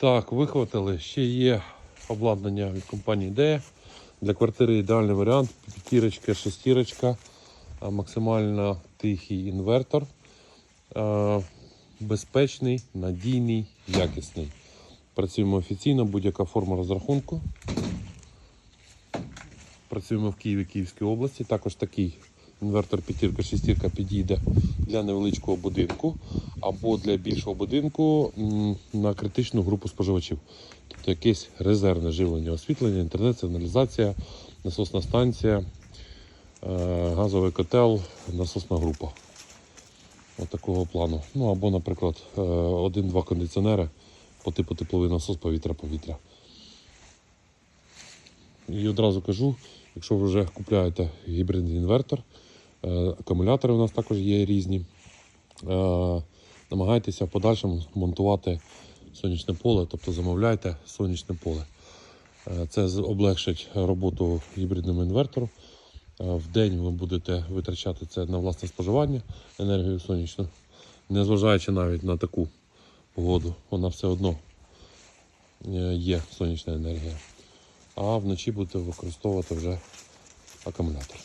Так, вихватили. Ще є обладнання від компанії Ідея. Для квартири ідеальний варіант. П'ятірочка, шестірочка, максимально тихий інвертор. Безпечний, надійний, якісний. Працюємо офіційно, будь-яка форма розрахунку. Працюємо в Києві, Київській області. Також такий інвертор п'ятірка, шестірка підійде для невеличкого будинку або для більшого будинку на критичну групу споживачів. Тобто якесь резервне живлення, освітлення, інтернет, сигналізація, насосна станція, е, газовий котел, насосна група. От такого плану. Ну або, наприклад, е, один-два кондиціонери по типу тепловий насос повітря-повітря. І одразу кажу, якщо ви вже купляєте гібридний інвертор, е, акумулятори у нас також є різні. е, Намагайтеся в подальшому монтувати сонячне поле, тобто замовляйте сонячне поле. Е, Це облегшить роботу гібридному інвертору. В день ви будете витрачати це на власне споживання енергію сонячну, незважаючи навіть на таку погоду, вона все одно є сонячна енергія. А вночі будете використовувати вже акумулятор.